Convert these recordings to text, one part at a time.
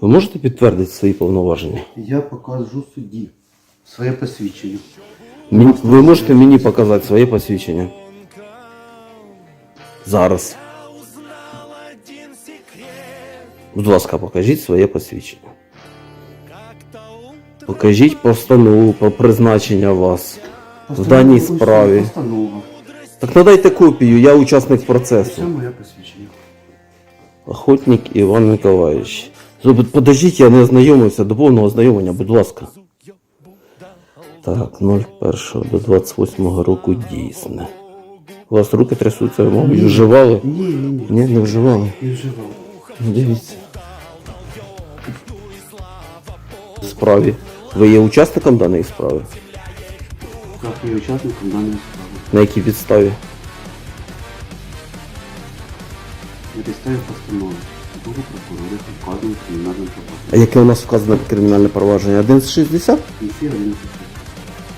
Ви можете підтвердити свої повноваження? Я покажу судді своє посвідчення. Мені- Ви можете мені показати своє посвідчення? Зараз. Будь ласка, покажіть своє посвідчення. Покажіть постанову про призначення вас в даній справі. Постанова. Так надайте копію, я учасник процесу. Це моє посвідчення. Охотник Іван Миколаївич. Подождіть, я не ознайомився до повного ознайомлення, будь ласка. Так, 01 до 28 року дійсне. У вас руки трясуться, мабуть, вживали? Ні, ні, ні. Ні, не вживали. Не вживав. Ну, Дивіться. Справі. Ви є учасником даної справи? Так, я учасником даної справи. На якій підставі? На підставі постанови. Другого прокурора кримінальним А провадженням. яке у нас вказане кримінальне провадження? 1160? Кінці 11.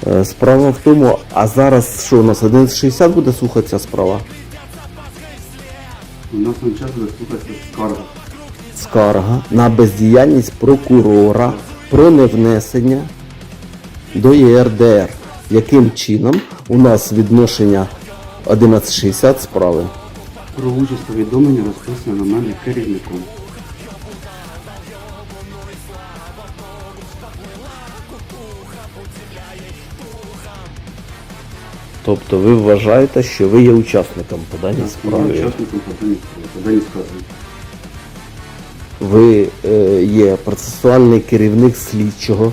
Е, Справа в тому, а зараз що у нас 1160 буде слухатися справа? У нас на час буде слухатися скарга. Скарга на бездіяльність прокурора про невнесення до ЄРДР. Яким чином у нас відношення 1160 справи? Про участь повідомлення розписано на мене керівником. Тобто ви вважаєте, що ви є учасником по даній Так, я справі. учасником по даній справі. По даній справі. Ви е, є процесуальний керівник слідчого,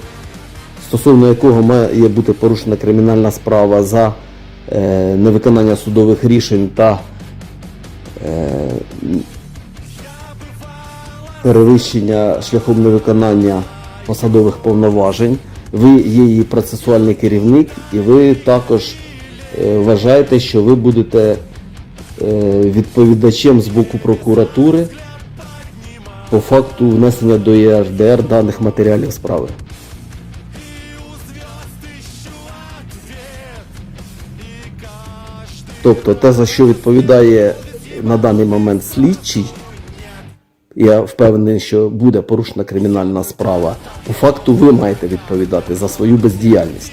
стосовно якого має бути порушена кримінальна справа за е, невиконання судових рішень та е, перевищення шляхом невиконання посадових повноважень. Ви є її процесуальний керівник, і ви також вважаєте, що ви будете е, відповідачем з боку прокуратури по факту внесення до ЄРДР даних матеріалів справи. Тобто те, за що відповідає на даний момент слідчий, я впевнений, що буде порушена кримінальна справа. По факту ви маєте відповідати за свою бездіяльність.